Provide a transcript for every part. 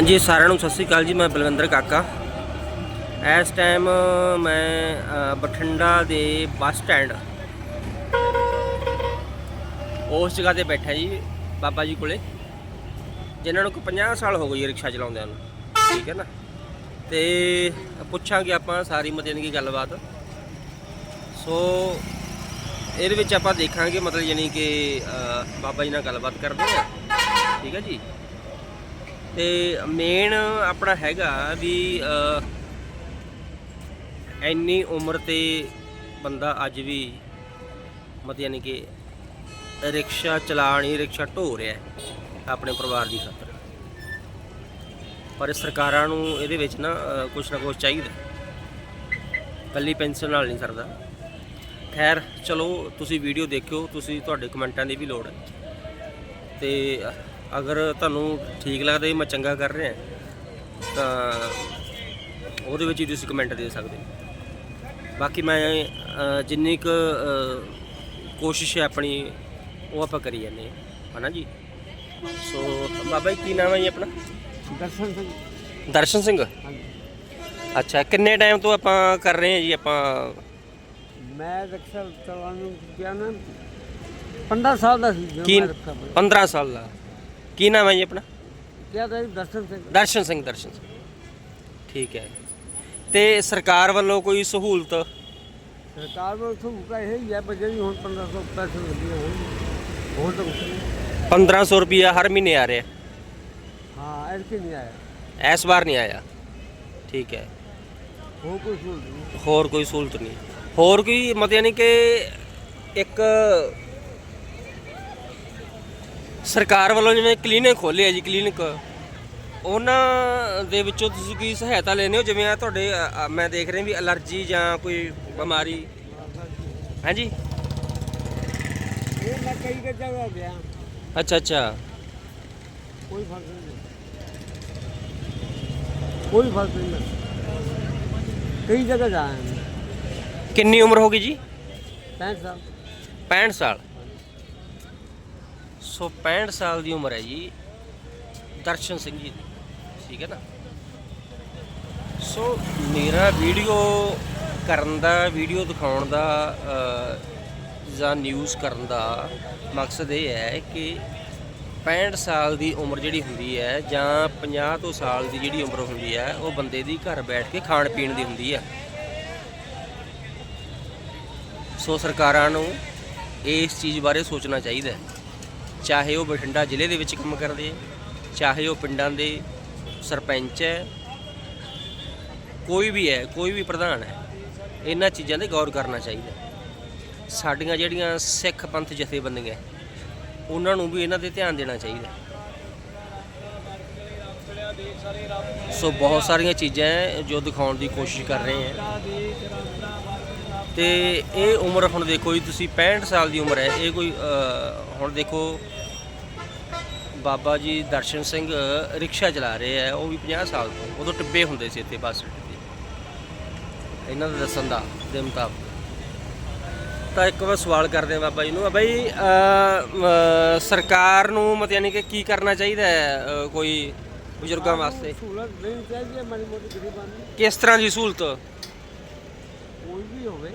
ਹਾਂਜੀ, ਸਾਰਿਆਂ ਨੂੰ ਸਤਿ ਸ੍ਰੀ ਅਕਾਲ ਜੀ, ਮੈਂ ਬਲਵਿੰਦਰ ਕਾਕਾ। ਇਸ ਟਾਈਮ ਮੈਂ ਬਠਿੰਡਾ ਦੇ ਬੱਸ ਸਟੈਂਡ ਉਸ ਜਗ੍ਹਾ ਤੇ ਬੈਠਾ ਜੀ, ਬਾਬਾ ਜੀ ਕੋਲੇ, ਜਿਨ੍ਹਾਂ ਨੂੰ ਕੋਈ 50 ਸਾਲ ਹੋ ਗਏ ਰਿਕਸ਼ਾ ਚਲਾਉਂਦਿਆਂ ਨੂੰ। ਠੀਕ ਹੈ ਨਾ? ਤੇ ਪੁੱਛਾਂਗੇ ਆਪਾਂ ਸਾਰੀ ਮਤਲਬ ਕੀ ਗੱਲਬਾਤ। ਸੋ ਇਹਦੇ ਵਿੱਚ ਆਪਾਂ ਦੇਖਾਂਗੇ ਮਤਲਬ ਯਾਨੀ ਕਿ ਬਾਬਾ ਜੀ ਨਾਲ ਗੱਲਬਾਤ ਕਰਦੇ ਆ ਠੀਕ ਹੈ ਜੀ? ਤੇ ਮੇਨ ਆਪਣਾ ਹੈਗਾ ਵੀ ਅ, ਇੰਨੀ ਉਮਰ ਤੇ ਬੰਦਾ ਅੱਜ ਵੀ ਮਤਲਬ ਯਾਨੀ ਕਿ ਰਿਕਸ਼ਾ ਚਲਾ ਨਹੀਂ ਰਿਕਸ਼ਾ ਢੋ ਰਿਹਾ ਆਪਣੇ ਪਰਿਵਾਰ ਦੀ ਖਾਤਰ। ਪਰ ਸਰਕਾਰਾਂ ਨੂੰ ਇਹਦੇ ਵਿੱਚ ਨਾ ਅ, ਕੁਛ ਨਾ ਕੁਛ ਚਾਹੀਦਾ। ਕੱਲੀ ਪੈਨਸ਼ਨ ਨਾਲ ਨਹੀਂ ਸਰਦਾ। ਖੈਰ ਚਲੋ ਤੁਸੀਂ ਵੀਡੀਓ ਦੇਖਿਓ ਤੁਸੀਂ ਤੁਹਾਡੇ ਕਮੈਂਟਾਂ ਦੀ ਵੀ ਲੋੜ ਹੈ। ਤੇ ਅਗਰ ਤੁਹਾਨੂੰ ਠੀਕ ਲੱਗਦਾ ਵੀ ਮੈਂ ਚੰਗਾ ਕਰ ਰਿਹਾ ਤਾਂ ਉਹਦੇ ਵਿੱਚ ਹੀ ਤੁਸੀਂ ਕਮੈਂਟ ਦੇ ਸਕਦੇ ਹੋ। ਬਾਕੀ ਮੈਂ ਜਿੰਨੀ ਕੁ ਕੋਸ਼ਿਸ਼ ਹੈ ਆਪਣੀ ਉਹ ਆਪਾਂ ਕਰੀ ਜਾਂਦੇ ਹਾਂ। ਹਨਾ ਜੀ? ਸੋ ਬਾਬਾ ਜੀ ਕੀ ਨਾਮ ਹੈ ਜੀ ਆਪਣਾ? ਦਰਸ਼ਨ ਸਿੰਘ। ਦਰਸ਼ਨ ਸਿੰਘ? ਹਾਂਜੀ। ਅੱਛਾ ਕਿੰਨੇ ਟਾਈਮ ਤੋਂ ਆਪਾਂ ਕਰ ਰਹੇ ਹਾਂ ਜੀ ਆਪਾਂ? ਮੈਂ ਰਿਕਸ਼ਾ ਚਲਾਉਣ ਨੂੰ ਗਿਆ ਨਾ 15 ਸਾਲ ਦਾ ਸੀ ਜਦੋਂ ਕੀ ਮੈਂ ਰਿਕਸ਼ਾ 15 ਸਾਲ ਦਾ? ਕੀ ਨਾਮ ਹੈ ਜੀ ਆਪਣਾ? ਕਿਹਾ ਤਾਂ ਜੀ ਦਰਸ਼ਨ ਸਿੰਘ। ਦਰਸ਼ਨ ਸਿੰਘ ਦਰਸ਼ਨ ਸਿੰਘ। ਠੀਕ ਹੈ। ਤੇ ਸਰਕਾਰ ਵੱਲੋਂ ਕੋਈ ਸਹੂਲਤ? ਸਰਕਾਰ ਨੂੰ ਸਹੂਲਤ ਇਹ ਹੀ ਹੈ ਬੱਜੇ ਵੀ ਹੁਣ 1500 ਪੈਸੇ ਮਿਲਦੇ ਹੋਣ ਹੋਰ ਤਾਂ ਕੁਛ ਨਹੀਂ। 1500 ਰੁਪਿਆ ਹਰ ਮਹੀਨੇ ਆ ਰਿਹਾ? ਹਾਂ ਕਿ ਨਹੀਂ ਆਇਆ। ਇਸ ਵਾਰ ਨਹੀਂ ਆਇਆ? ਠੀਕ ਹੈ। ਹੋਰ ਕੋਈ ਸਹੂਲਤ ਨਹੀਂ। ਹੋਰ ਕੋਈ ਸਹੂਲਤ ਨਹੀਂ। ਹੋਰ ਕੋਈ ਮਤਲਬ ਯਾਨੀ ਕਿ ਇੱਕ ਸਰਕਾਰ ਵੱਲੋਂ ਜਿਵੇਂ ਕਲੀਨਿਕ ਖੋਲ੍ਹੇ ਆ ਜੀ ਕਲੀਨਿਕ। ਉਹਨਾਂ ਦੇ ਵਿੱਚੋਂ ਤੁਸੀਂ ਕੀ ਸਹਾਇਤਾ ਲੈਂਦੇ ਹੋ? ਜਿਵੇਂ ਆ ਤੁਹਾਡੇ ਅ, ਅ, ਮੈਂ ਦੇਖ ਰਿਹਾ ਵੀ ਅਲਰਜੀ ਜਾਂ ਕੋਈ ਬਿਮਾਰੀ। ਹਾਂਜੀ? ਇਹ ਮੈਂ ਕਈ ਕੁ ਜਗ੍ਹਾ ਗਿਆ। ਅੱਛਾ ਅੱਛਾ। ਕੋਈ ਫ਼ਰਕ ਨਹੀਂ ਕੋਈ ਫ਼ਰਕ ਨਹੀਂ ਕਈ ਜਗ੍ਹਾ ਜਾਇਆ ਮੈਂ। ਕਿੰਨੀ ਉਮਰ ਹੋ ਗਈ ਜੀ? 65 ਸਾਲ। 65 ਸਾਲ। ਸੋ 65 ਸਾਲ ਦੀ ਉਮਰ ਹੈ ਜੀ, ਦਰਸ਼ਨ ਸਿੰਘ ਜੀ ਦੀ, ਠੀਕ ਹੈ ਨਾ? ਸੋ ਮੇਰਾ ਵੀਡੀਓ ਕਰਨ ਦਾ, ਵੀਡੀਓ ਦਿਖਾਉਣ ਦਾ ਜਾਂ ਨਿਊਜ਼ ਕਰਨ ਦਾ ਮਕਸਦ ਇਹ ਹੈ ਕਿ 65 ਸਾਲ ਦੀ ਉਮਰ ਜਿਹੜੀ ਹੁੰਦੀ ਹੈ ਜਾਂ 50 ਤੋਂ ਸਾਲ ਦੀ ਜਿਹੜੀ ਉਮਰ ਹੁੰਦੀ ਹੈ, ਉਹ ਬੰਦੇ ਦੀ ਘਰ ਬੈਠ ਕੇ ਖਾਣ ਪੀਣ ਦੀ ਹੁੰਦੀ ਹੈ। ਸੋ ਸਰਕਾਰਾਂ ਨੂੰ ਇਸ ਚੀਜ਼ ਬਾਰੇ ਸੋਚਣਾ ਚਾਹੀਦਾ ਹੈ। ਚਾਹੇ ਉਹ ਬਠਿੰਡਾ ਜ਼ਿਲ੍ਹੇ ਦੇ ਵਿੱਚ ਕੰਮ ਕਰਦੇ ਚਾਹੇ ਉਹ ਪਿੰਡਾਂ ਦੇ ਸਰਪੰਚ ਹੈ, ਕੋਈ ਵੀ ਹੈ, ਕੋਈ ਵੀ ਪ੍ਰਧਾਨ ਹੈ, ਇਹਨਾਂ ਚੀਜ਼ਾਂ ਤੇ ਗੌਰ ਕਰਨਾ ਚਾਹੀਦਾ। ਸਾਡੀਆਂ ਜਿਹੜੀਆਂ ਸਿੱਖ ਪੰਥ ਜਥੇਬੰਦੀਆਂ ਉਹਨਾਂ ਨੂੰ ਵੀ ਇਹਨਾਂ ਤੇ ਧਿਆਨ ਦੇਣਾ ਚਾਹੀਦਾ। ਸੋ ਬਹੁਤ ਸਾਰੀਆਂ ਚੀਜ਼ਾਂ ਹੈ ਜੋ ਦਿਖਾਉਣ ਦੀ ਕੋਸ਼ਿਸ਼ ਕਰ ਰਹੇ ਹਾਂ। ਤੇ ਇਹ ਉਮਰ ਹੁਣ ਦੇਖੋ ਜੀ ਤੁਸੀਂ 65 ਸਾਲ ਦੀ ਉਮਰ ਹੈ। ਇਹ ਕੋਈ ਹੁਣ ਦੇਖੋ ਬਾਬਾ ਜੀ ਦਰਸ਼ਨ ਸਿੰਘ ਰਿਕਸ਼ਾ ਚਲਾ ਰਹੇ ਆ ਉਹ ਵੀ 50 ਸਾਲ ਤੋਂ ਉਦੋਂ ਟਿੱਬੇ ਹੁੰਦੇ ਸੀ ਇੱਥੇ ਬੱਸ ਅੱਡੇ ਤੇ। ਇਹਨਾਂ ਦਾ ਦੱਸਣ ਦਾ ਦੇ ਮੁਤਾਬਕ। ਤਾਂ ਇੱਕ ਵਾਰ ਸਵਾਲ ਕਰਦੇ ਆ ਬਾਬਾ ਜੀ ਨੂੰ ਮ, ਸਰਕਾਰ ਨੂੰ ਮਤ ਯਾਨੀ ਕਿ ਕੀ ਕਰਨਾ ਚਾਹੀਦਾ ਹੈ ਕੋਈ ਬਜ਼ੁਰਗਾਂ ਵਾਸਤੇ? ਸਹੂਲਤ ਦੇਣੀ ਚਾਹੀਦੀ ਹੈ ਮਾੜੀ ਮੋਟੀ ਗਰੀਬਾਂ ਨੂੰ। ਕਿਸ ਤਰ੍ਹਾਂ ਦੀ ਸਹੂਲਤ? ਕੋਈ ਵੀ ਹੋਵੇ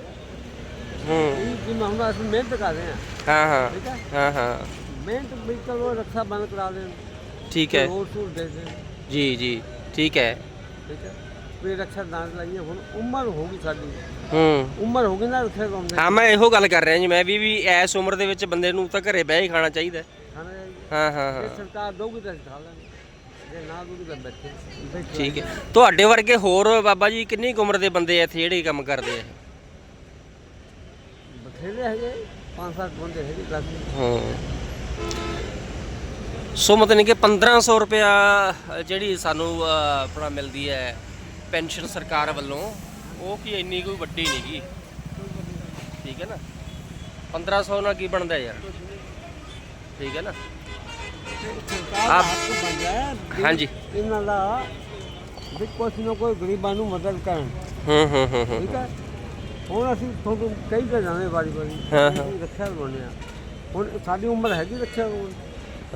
ਹੂੰ। ਇਹ ਜਿਵੇਂ ਹੁਣ ਅਸੀਂ ਮਿਹਨਤ ਕਰ ਰਹੇ ਹਾਂ। ਹਾਂ ਹਾਂ। ਠੀਕ ਹੈ? ਹਾਂ ਹਾਂ। ਮਿਹਨਤ ਵੀ ਚਲੋ ਰੱਖਾ ਬੰਦ ਕਰਾ ਦੇਣ। ਠੀਕ ਹੈ। ਹੋਰ ਸਹੂਲਤ ਦੇ ਦੇਣ। ਜੀ ਜੀ। ਠੀਕ ਹੈ। ਠੀਕ ਹੈ? ਵੀ ਰੱਖਾ ਦਾਨ ਲਾਈਏ ਹੁਣ ਉਮਰ ਹੋ ਗਈ ਸਾਡੀ। ਹੂੰ। ਉਮਰ ਹੋ ਗਈ ਨਾ ਰੱਖਿਆ ਕੰਮ ਹਾਂ ਮੈਂ ਇਹੋ ਗੱਲ ਕਰ ਰਿਹਾ ਜੀ ਮੈਂ ਵੀ ਵੀ ਇਸ ਉਮਰ ਦੇ ਵਿੱਚ ਬੰਦੇ ਨੂੰ ਤਾਂ ਘਰੇ ਬਹਿ ਕੇ ਖਾਣਾ ਚਾਹੀਦਾ। ਹੈ। ਖਾਣਾ ਚਾਹੀਦਾ। ਹਾਂ ਹਾਂ ਹਾਂ। ਸਰਕਾਰ ਦਊਗੀ ਤਾਂ ਅਸੀਂ ਖਾ ਲਾਂਗੇ। ਠੀਕ ਹੈ। ਤੁਹਾਡੇ ਵਰਗੇ ਹੋਰ ਬਾਬਾ ਜੀ ਕਿੰਨੀ ਕੁ ਉਮਰ ਦੇ ਬੰਦੇ ਆ ਇੱਥੇ ਜਿਹੜੇ ਕੰਮ ਕਰਦੇ ਆ? ਬਥੇਰੇ ਹੈਗੇ ਪੰਜ ਸੱਤ ਬੰਦੇ ਹੈਗੇ ਕਾਫੀ ਹਾਂ। ਸੋ ਮਤਲਬ ਕਿ 1500 ਰੁਪਿਆ ਜਿਹੜੀ ਸਾਨੂੰ ਆਪਣਾ ਮਿਲਦੀ ਹੈ ਪੈਨਸ਼ਨ ਸਰਕਾਰ ਵੱਲੋਂ ਉਹ ਕੀ ਇੰਨੀ ਕੋਈ ਵੱਡੀ ਨਹੀਂਗੀ ਠੀਕ ਹੈ ਨਾ? 1500 ਨਾਲ ਕੀ ਬਣਦਾ ਯਾਰ? ਠੀਕ ਹੈ ਨਾ? ਆਪ- ਹੱਥ ਬੰਦਾ ਹੈ ਵੀ ਹਾਂਜੀ। ਇਹਨਾਂ ਦਾ ਵੀ ਕੁਛ ਨਾ ਕੋਈ ਗਰੀਬਾਂ ਨੂੰ ਮਦਦ ਕਰਨ। ਹੂੰ ਹੂੰ ਹੂੰ ਹੂੰ। ਠੀਕ ਹੈ? ਹੁਣ ਅਸੀਂ ਤੁਹਾਨੂੰ ਕਈ ਤਾਂ ਜਾਣੇ ਵਾਰੀ ਵਾਰੀ ਹਾਂ, ਹਾਂ। ਅਸੀਂ ਰੱਖਿਆ ਲਵਾਉਂਦੇ ਆ ਹੁਣ ਸਾਡੀ ਉਮਰ ਹੈਗੀ ਰੱਖਿਆ ਲਵਾਉਣ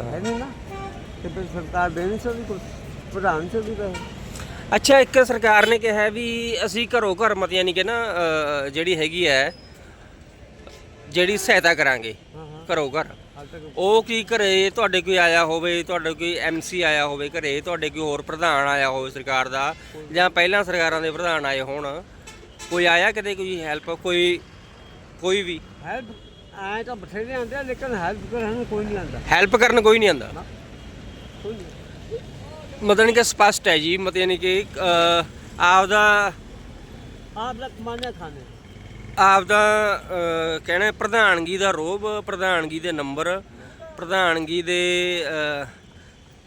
ਹੈ। ਨਹੀਂ ਨਾ ਤੇ ਫਿਰ ਸਰਕਾਰ ਦੇ ਨਹੀਂ ਸਕਦੀ ਪ੍ਰਧਾਨ ਅੱਛਾ ਇੱਕ ਸਰਕਾਰ ਨੇ ਕਿਹਾ ਵੀ ਅਸੀਂ ਘਰੋਂ ਘਰ ਮਤ ਯਾਨੀ ਕਿ ਨਾ ਅ, ਜਿਹੜੀ ਹੈਗੀ ਹੈ ਜਿਹੜੀ ਸਹਾਇਤਾ ਕਰਾਂਗੇ ਹਾਂ ਹਾਂ। ਘਰੋਂ ਘਰ। ਉਹ ਕੀ ਘਰੇ ਤੁਹਾਡੇ ਕੋਈ ਆਇਆ ਹੋਵੇ ਤੁਹਾਡੇ ਕੋਈ ਐਮਸੀ ਆਇਆ ਹੋਵੇ ਘਰੇ ਤੁਹਾਡੇ ਕੋਈ ਹੋਰ ਪ੍ਰਧਾਨ ਆਇਆ ਹੋਵੇ ਸਰਕਾਰ ਦਾ ਜਾਂ ਪਹਿਲਾਂ ਸਰਕਾਰਾਂ ਦੇ ਪ੍ਰਧਾਨ ਆਏ ਹੋਣ ਕੋਈ ਆਇਆ ਕਿਤੇ ਕੋਈ ਹੈਲਪ ਕੋਈ ਕੋਈ ਵੀ? ਹੈਲਪ ਆਏ ਤਾਂ ਬਥੇਰੇ ਆਉਂਦੇ ਆ, ਲੇਕਿਨ ਹੈਲਪ ਕਰਨ ਕੋਈ ਨਹੀਂ ਆਉਂਦਾ। ਹੈਲਪ ਕਰਨ ਕੋਈ ਨਹੀਂ ਆਂਦਾ ਕੋਈ ਨਹੀਂ ਮਤਲਬ ਕਿ ਸਪਸ਼ਟ ਹੈ ਜੀ ਮਤਲਬ ਕਿ ਅ, ਆਪਦਾ ਆਪ ਦਾ ਕਮਾਨੇ ਖਾਣੇ। ਆਪਦਾ ਅ, ਕਹਿਣਾ ਪ੍ਰਧਾਨਗੀ ਦਾ ਰੋਬ ਪ੍ਰਧਾਨਗੀ ਦੇ ਨੰਬਰ ਪ੍ਰਧਾਨਗੀ ਦੇ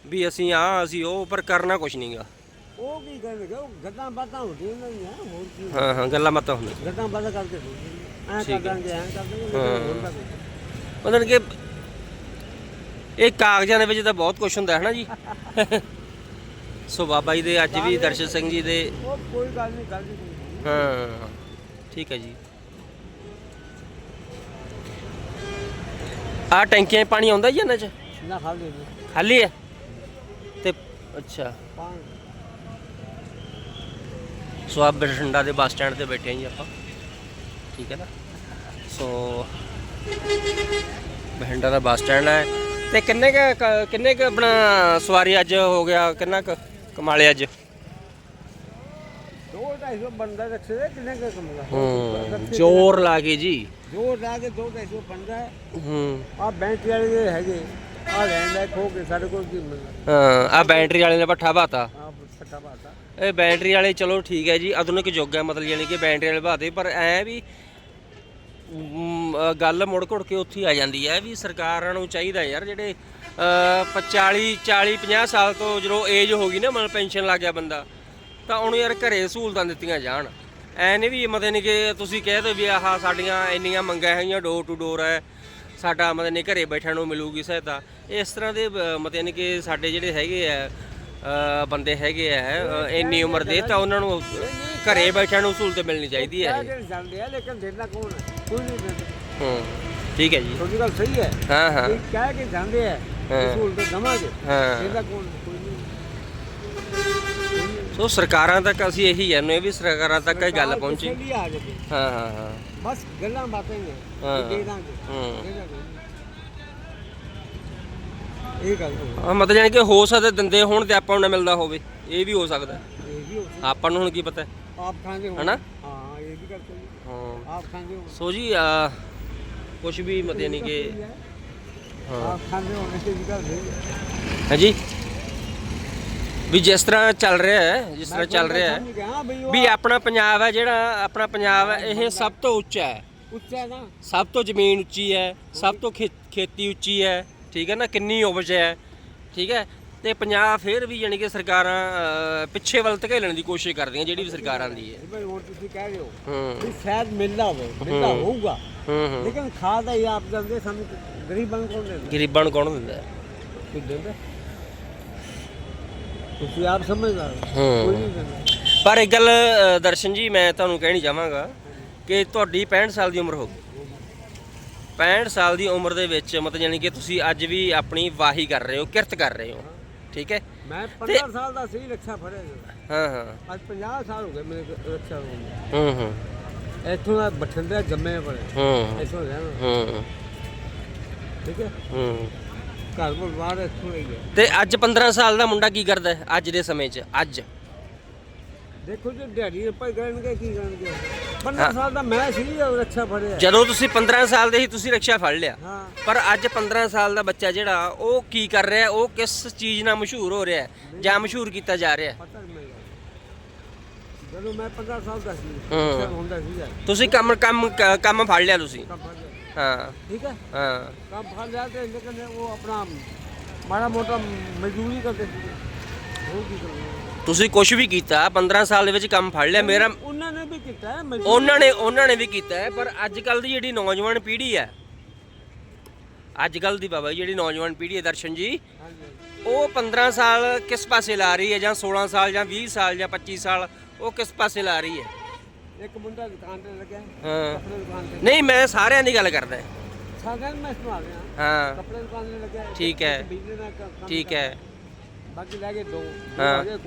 ਵੀ ਅਸੀਂ ਆ ਅਸੀਂ ਉਹ ਪਰ ਕਰਨਾ ਕੁਝ ਨਹੀਂਗਾ ਉਹ ਕੀ ਕਰਨਗੇ ਉਹ ਗੱਲਾਂ ਬਾਤਾਂ ਹੁੰਦੀਆਂ ਨਹੀਂ ਆ ਹੋਰ ਕੀ। ਹਾਂ ਹਾਂ ਗੱਲਾਂ ਮਤਾਂ ਹੁੰਦੀਆਂ। ਗੱਲਾਂ ਬਾਤਾਂ ਕਰਕੇ ਐ ਕਰ ਦਾਂਗੇ ਐ ਕਰ ਦਾਂਗੇ ਲੇਕਿਨ ਹੁੰਦਾ ਕੁਛ ਨਹੀਂ। ਮਤਲਬ ਕਿ ਇਹ ਕਾਗਜ਼ਾਂ ਦੇ ਵਿੱਚ ਤਾਂ ਬਹੁਤ ਕੁਝ ਹੁੰਦਾ ਹੈ ਨਾ ਜੀ? ਸੋ ਬਾਬਾ ਜੀ ਦੇ ਅੱਜ ਵੀ ਦਰਸ਼ਨ ਸਿੰਘ ਜੀ ਦੇ ਕੋਈ ਗੱਲ ਨਹੀਂ ਗੱਲ ਨਹੀਂ ਹਾਂ ਠੀਕ ਹੈ ਜੀ। ਆ ਟੈਂਕੀਆਂ 'ਚ ਪਾਣੀ ਆਉਂਦਾ ਜੀ ਇਹਨਾਂ 'ਚ। ਨਾ ਖਾਲੀ ਨਹੀਂ ਖਾਲੀ ਹੈ? ਤੇ ਅੱਛਾ। ਪਾਣੀ ਸੋ ਆਪ ਬਠਿੰਡਾ ਦੇ ਬੱਸ ਸਟੈਂਡ ਤੇ ਬੈਠੇ ਹਾਂ ਜੀ ਆਪਾਂ। ਠੀਕ ਹੈ ਨਾ? ਸੋ ਬਠਿੰਡਾ ਦਾ ਬੱਸ ਸਟੈਂਡ ਹੈ। ਤੇ ਕਿੰਨੇ ਕ ਕਿੰਨੇ ਕ ਆਪਣਾ ਸਵਾਰੀ ਅੱਜ ਹੋ ਗਿਆ? ਕਿੰਨਾ ਕ ਕਮਾਲੇ ਅੱਜ? ਦੋ ਢਾਈ ਸੌ ਬੰਦਾ ਰੱਖੇ ਦੇ ਕਿੰਨੇ ਕੁ ਕਮਗਾ ਹੂੰ ਜ਼ੋਰ ਲਾ ਕੇ ਜੀ। ਜੋ ਲਾ ਕੇ ਦੋ ਢਾਈ ਸੌ ਬੰਦਾ ਹੈ। ਆ ਬੈਂਕ ਵਾਲੇ ਦੇ ਹੈਗੇ। ਆ ਲੈਣ ਲੈ ਖੋ ਕੇ ਸਾਡੇ ਕੋਲ ਕੀ ਮਿਲਦਾ ਹਾਂ ਆ ਬੈਟਰੀ ਵਾਲੇ ਨੇ ਪੱਠਾ ਬਾਤਾ ਆ ਪੱਟਾ ਬਾਤਾ ਇਹ ਬੈਟਰੀ ਵਾਲੇ ਚਲੋ ਠੀਕ ਹੈ ਜੀ ਆਧੁਨਿਕ ਯੁੱਗ ਹੈ ਮਤਲਬ ਯਾਨੀ ਕਿ ਬੈਟਰੀ ਵਾਲੇ ਬਾਤੇ ਪਰ ਐ ਵੀ ਮ, ਅ, ਗੱਲ ਮੁੜ ਘੁੜ ਕੇ ਉੱਥੇ ਹੀ ਆ ਜਾਂਦੀ ਹੈ ਵੀ ਸਰਕਾਰਾਂ ਨੂੰ ਚਾਹੀਦਾ ਯਾਰ ਜਿਹੜੇ 40 40 50 ਸਾਲ ਤੋਂ ਜਦੋਂ ਏਜ ਹੋ ਗਈ ਨਾ ਮਤਲਬ ਪੈਨਸ਼ਨ ਲੱਗ ਗਿਆ ਬੰਦਾ। ਤਾਂ ਉਹਨੂੰ ਯਾਰ ਘਰੇ ਸਹੂਲਤਾਂ ਦਿੱਤੀਆਂ ਜਾਣ। ਐ ਨਹੀਂ ਵੀ ਮਤਲਬ ਨਹੀਂ ਕਿ ਤੁਸੀਂ ਕਹਿ ਦੋ ਵੀ ਆਹ ਸਾਡੀਆਂ ਇੰਨੀਆਂ ਮੰਗਾਂ ਹੈਗੀਆਂ ਡੋਰ ਟੂ ਡੋਰ ਹੈ। ਸਾਡਾ ਮਤਲਬ ਨਹੀਂ ਘਰੇ ਬੈਠਣ ਨੂੰ ਮਿਲੂਗੀ ਸਹਾਇਤਾ। ਇਸ ਤਰ੍ਹਾਂ ਦੇ ਮਤਲਬ ਨਹੀਂ ਕਿ ਸਾਡੇ ਜਿਹੜੇ ਹੈਗੇ ਆ ਬੰਦੇ ਹੈਗੇ ਆ ਇੰਨੀ ਉਮਰ ਦੇ ਤਾਂ ਉਹਨਾਂ ਨੂੰ ਘਰੇ ਬੈਠਣ ਨੂੰ ਸਹੂਲਤ ਮਿਲਣੀ ਚਾਹੀਦੀ ਹੈ। ਕਹਿ ਕੇ ਜਾਂਦੇ ਆ ਲੇਕਿਨ ਦੇਣਾ ਕੌਣ ਹੈ ਕੋਈ ਨਹੀਂ ਦਿੰਦਾ। ਹੂੰ ਠੀਕ ਹੈ ਜੀ। ਤੁਹਾਡੀ ਗੱਲ ਸਹੀ ਹੈ। ਹਾਂ ਹਾਂ। ਇਹ ਕਹਿ ਕੇ ਜਾਂਦੇ ਆ। ਸਹੂਲਤ ਦਵਾਂਗੇ। ਹਾਂ। ਦੇਣਾ ਕੌਣ ਸੋ ਸਰਕਾਰਾਂ ਤੱਕ ਅਸੀਂ ਇਹੀ ਕਹਿੰਦੇ ਵੀ ਸਰਕਾਰਾਂ ਤੱਕ ਇਹ ਗੱਲ ਪਹੁੰਚੀ। ਆ ਜਾਵੇ। ਹਾਂ ਹਾਂ ਹਾਂ। ਬਸ ਗੱਲਾਂ ਬਾਤਾਂ ਹੀ ਹਾਂ। ਹੈ ਦੇ ਦਾਂਗੇ। ਹੂੰ। ਦੇ ਦਾਂਗੇ। ਇਹ ਗੱਲ ਹਾਂ, ਮਤਲਬ ਜਾਨੀ ਕਿ ਹੋ ਸਕਦਾ ਦਿੰਦੇ ਹੋਣ ਤੇ ਆਪਾਂ ਨੂੰ ਨਾ ਮਿਲਦਾ ਹੋਵੇ। ਇਹ ਵੀ ਹੋ ਸਕਦਾ। ਇਹ ਵੀ ਹੋ ਸਕਦਾ। ਆਪਾਂ ਨੂੰ ਹੁਣ ਕੀ ਪਤਾ? ਆਪ ਖਾਂਦੇ ਹੋ ਹਨਾ? ਹਾਂ ਇਹ ਵੀ ਸਹੀ ਹੈ। ਆਪ ਖਾਂਦੇ ਹੋ ਸੋ ਜੀ ਕੁਝ ਵੀ ਮਤਲਬ ਯਾਨੀ ਕਿ ਹਾਂ। ਆਪ ਖਾਂਦੇ ਹੋ ਇਹ ਵੀ ਸਹੀ ਹੈ ਹਾਂਜੀ? ਵੀ ਜਿਸ ਤਰ੍ਹਾਂ ਚੱਲ ਰਿਹਾ ਹੈ ਜਿਸ ਤਰ੍ਹਾਂ ਚੱਲ ਰਿਹਾ ਹੈ ਵੀ ਆਪਣਾ ਪੰਜਾਬ ਹੈ ਜਿਹੜਾ ਆਪਣਾ ਪੰਜਾਬ ਹੈ ਇਹ ਸਭ ਤੋਂ ਉੱਚਾ ਹੈ। ਉੱਚਾ ਨਾ। ਸਭ ਤੋਂ ਜ਼ਮੀਨ ਉੱਚੀ ਹੈ ਸਭ ਤੋਂ ਖੇਤੀ ਉੱਚੀ ਹੈ ਠੀਕ ਹੈ ਨਾ ਕਿੰਨੀ ਉਪਜ ਹੈ ਠੀਕ ਹੈ ਤੇ ਪੰਜਾਬ ਫਿਰ ਵੀ ਯਾਨੀ ਕਿ ਸਰਕਾਰਾਂ ਪਿੱਛੇ ਵੱਲ ਧਕੇਲਣ ਦੀ ਕੋਸ਼ਿਸ਼ ਕਰਦੀਆਂ ਜਿਹੜੀ ਵੀ ਸਰਕਾਰਾਂ ਦੀ ਹੈ। ਇਹ ਬਈ ਹੁਣ ਤੁਸੀਂ ਕਹਿ ਰਹੇ ਹੋ ਹੂੰ। ਵੀ ਸ਼ਾਇਦ ਮਿਲਦਾ ਹੋਵੇ ਮਿਲਦਾ ਹੂੰ। ਹੋਊਗਾ। ਹੂੰ ਹੂੰ। ਲੇਕਿਨ ਖਾਦਾ ਹੀ ਆਪ ਜਾਂਦੇ ਸਾਨੂੰ ਗਰੀਬਾਂ ਨੂੰ ਕੌਣ ਦਿੰਦਾ? ਗਰੀਬਾਂ ਨੂੰ ਕੌਣ ਦਿੰਦਾ? ਕੋਈ ਦਿੰਦਾ? ਤੁਸੀਂ ਆਪ ਸਮਝਦਾਰ ਹੋ। ਹੂੰ। ਕੋਈ ਨਹੀਂ ਦਿੰਦਾ ਪਰ ਇੱਕ ਗੱਲ ਦਰਸ਼ਨ ਜੀ ਮੈਂ ਤੁਹਾਨੂੰ ਕਹਿਣੀ ਚਾਹਾਂਗਾ ਕਿ ਤੁਹਾਡੀ 65 ਸਾਲ ਦੀ ਉਮਰ ਹੋ ਗਈ। 65 ਸਾਲ ਦੀ ਉਮਰ ਦੇ ਵਿੱਚ ਮਤਲਬ ਯਾਨੀ ਕਿ ਤੁਸੀਂ ਅੱਜ ਵੀ ਆਪਣੀ ਵਾਹੀ ਕਰ ਰਹੇ ਹੋ ਕਿਰਤ ਕਰ ਰਹੇ ਹੋ ਠੀਕ ਹੈ? ਮੈਂ 15 ਸਾਲ ਦਾ ਸੀ ਰੱਖਿਆ ਫੜਿਆ। ਹਾਂ ਹਾਂ। ਅੱਜ 50 ਸਾਲ ਹੋ ਗਏ ਮੇਰੇ ਰੱਖਿਆ ਹੋਏ ਹੂੰ ਹੂੰ। ਇੱਥੋਂ ਦਾ ਬਠਿੰਡਾ ਜੰਮੇ ਪੜੇ ਹੂੰ। ਇੱਥੋਂ ਰਹਿਣਾ ਹੂੰ। ਠੀਕ ਹੈ? ਹੂੰ। ਘਰ ਪਰਿਵਾਰ ਇੱਥੋਂ ਹੀ ਹੈ ਤੇ ਅੱਜ 15 ਸਾਲ ਦਾ ਮੁੰਡਾ ਕੀ ਕਰਦਾ ਹੈ ਅੱਜ ਦੇ ਸਮੇਂ 'ਚ? ਅੱਜ। ਦੇਖੋ ਜੇ ਦਿਹਾੜੀ ਹੀ ਕਰਨਗੇ ਕੀ ਕਰਨਗੇ 15 ਸਾਲ ਦਾ ਮੈਂ ਸੀ ਉਹ ਰੱਖਿਆ ਫੜਿਆ। ਜਦੋਂ ਤੁਸੀਂ 15 ਸਾਲ ਦੇ ਸੀ ਤੁਸੀਂ ਰਿਕਸ਼ਾ ਫੜ ਲਿਆ। ਹਾਂ। ਪਰ ਅੱਜ 15 ਸਾਲ ਦਾ ਬੱਚਾ ਜਿਹੜਾ ਉਹ ਕੀ ਕਰ ਰਿਹਾ ਉਹ ਕਿਸ ਚੀਜ਼ ਨਾਲ ਮਸ਼ਹੂਰ ਹੋ ਰਿਹਾ ਹੈ? ਜਾਂ ਮਸ਼ਹੂਰ ਕੀਤਾ ਜਾ ਰਿਹਾ ਹੈ? ਪਤਾ ਨਹੀਂ ਮੈਨੂੰ। ਜਦੋਂ ਮੈਂ 15 ਸਾਲ ਦਾ ਸੀ ਹੂੰ। ਰੱਖਿਆ ਹੁੰਦਾ ਸੀ ਯਾਰ ਤੁਸੀਂ ਕੰਮ ਕੰਮ ਕ- ਕੰਮ ਫੜ ਲਿਆ ਤੁਸੀਂ? ਫੜ ਲਿਆ ਹਾਂ। ਠੀਕ ਹੈ? ਹਾਂ। ਕੰਮ ਫੜ ਲਿਆ ਤੇ ਲੇਕਿਨ ਉਹ ਆਪਣਾ ਮਾੜਾ ਮੋਟਾ ਮਜ਼ਦੂਰੀ ਕਰਦੇ ਸੀ ਉਹ ਕੀ ਕਰਨਾ ਤੁਸੀਂ ਕੁਝ ਵੀ ਕੀਤਾ 15 ਸਾਲ ਦੇ ਵਿੱਚ ਕੰਮ ਫੜ ਲਿਆ ਮੇਰਾ ਉਹਨਾਂ ਨੇ ਵੀ ਕੀਤਾ ਹੈ ਮਜ਼ਦੂਰੀ ਉਹਨਾਂ ਨੇ ਉਹਨਾਂ ਨੇ ਵੀ ਕੀਤਾ ਹੈ ਪਰ ਅੱਜ ਕੱਲ ਦੀ ਜਿਹੜੀ ਨੌਜਵਾਨ ਪੀੜ੍ਹੀ ਹੈ ਅੱਜ ਕੱਲ ਦੀ ਬਾਬਾ ਜੀ ਜਿਹੜੀ ਨੌਜਵਾਨ ਪੀੜ੍ਹੀ ਹੈ ਦਰਸ਼ਨ ਜੀ ਹਾਂਜੀ ਉਹ 15 ਸਾਲ ਕਿਸ ਪਾਸੇ ਲਾ ਰਹੀ ਹੈ ਜਾਂ 16 ਸਾਲ ਜਾਂ 20 ਸਾਲ ਜਾਂ 25 ਸਾਲ ਉਹ ਕਿਸ ਪਾਸੇ ਲਾ ਰਹੀ ਹੈ? ਇੱਕ ਮੁੰਡਾ ਦੁਕਾਨ ਤੇ ਲੱਗਿਆ ਹਾਂ। ਕੱਪੜੇ ਦੁਕਾਨ ਤੇ। ਨਹੀਂ ਮੈਂ ਸਾਰਿਆਂ ਦੀ ਗੱਲ ਕਰਦਾ। ਸਾਧਨ ਮੈਂ ਸੰਭਾਲ ਰਿਹਾ। ਹਾਂ। ਕੱਪੜੇ ਦੁਕਾਨ ਤੇ ਲੱਗਿਆ ਠੀਕ ਹੈ। ਇੱਕ ਬਿਜਲੀ ਦਾ ਕ- ਕੰਮ ਠੀਕ ਕਰਦਾ। ਹੈ। ਬਾਕੀ ਲੈ ਗਏ ਦੋ। ਦੋ ਹਾਂ। ਦੇ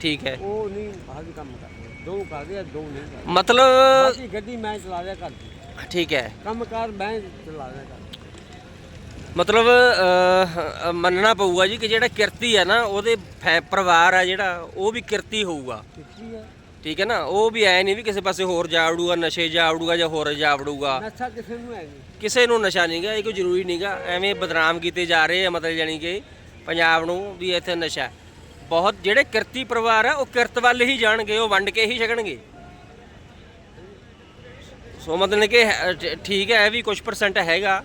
ਠੀਕ ਹੈ। ਉਹ ਨਹੀਂ ਬਾਹਰ ਕੰਮ ਕਰਦੇ। ਦੋ ਕਰਦੇ ਆ ਦੋ ਨਹੀਂ ਕਰਦੇ। ਮਤਲਬ ਬਾਕੀ ਗੱਡੀ ਮੈਂ ਚਲਾ ਰਿਹਾ ਕਰਦੀ ਠੀਕ ਹੈ। ਕੰਮਕਾਰ ਮੈਂ ਚਲਾ ਰਿਹਾ ਕਰਦੀ ਮਤਲਬ ਅਹ, ਅਹ, ਮੰਨਣਾ ਪਊਗਾ ਜੀ ਕਿ ਜਿਹੜਾ ਕਿਰਤੀ ਹੈ ਨਾ ਉਹਦੇ ਫੈ- ਪਰਿਵਾਰ ਆ ਜਿਹੜਾ ਉਹ ਵੀ ਕਿਰਤੀ ਹੋਊਗਾ। ਕਿੱਥੇ ਹੈ। ਠੀਕ ਹੈ ਨਾ? ਉਹ ਵੀ ਐ ਨਹੀਂ ਵੀ ਕਿਸੇ ਪਾਸੇ ਹੋਰ ਜਾ ਵੜੂਗਾ ਨਸ਼ੇ ਜਾ ਵੜੂਗਾ ਜਾਂ ਹੋਰ ਜਾ ਵੜੂਗਾ ਨਸ਼ਾ ਕਿਸੇ ਨੂੰ ਹੈ ਨਹੀਂ। ਕਿਸੇ ਨੂੰ ਨਸ਼ਾ ਨਹੀਂਗਾ ਇਹ ਕੋਈ ਜ਼ਰੂਰੀ ਨਹੀਂਗਾ ਐਵੇਂ ਬਦਨਾਮ ਕੀਤੇ ਜਾ ਰਹੇ ਆ ਮਤਲਬ ਜਾਨੀ ਕਿ ਪੰਜਾਬ ਨੂੰ ਵੀ ਇੱਥੇ ਨਸ਼ਾ। ਬਹੁਤ ਜਿਹੜੇ ਕਿਰਤੀ ਪਰਿਵਾਰ ਆ ਉਹ ਕਿਰਤ ਵੱਲ ਹੀ ਜਾਣਗੇ ਉਹ ਵੰਡ ਕੇ ਹੀ ਛਕਣਗੇ। ਸੋ ਮਤਲਬ ਕਿ ਠੀਕ ਹੈ ਇਹ ਵੀ ਕੁਝ ਪਰਸੈਂਟ ਹੈਗਾ।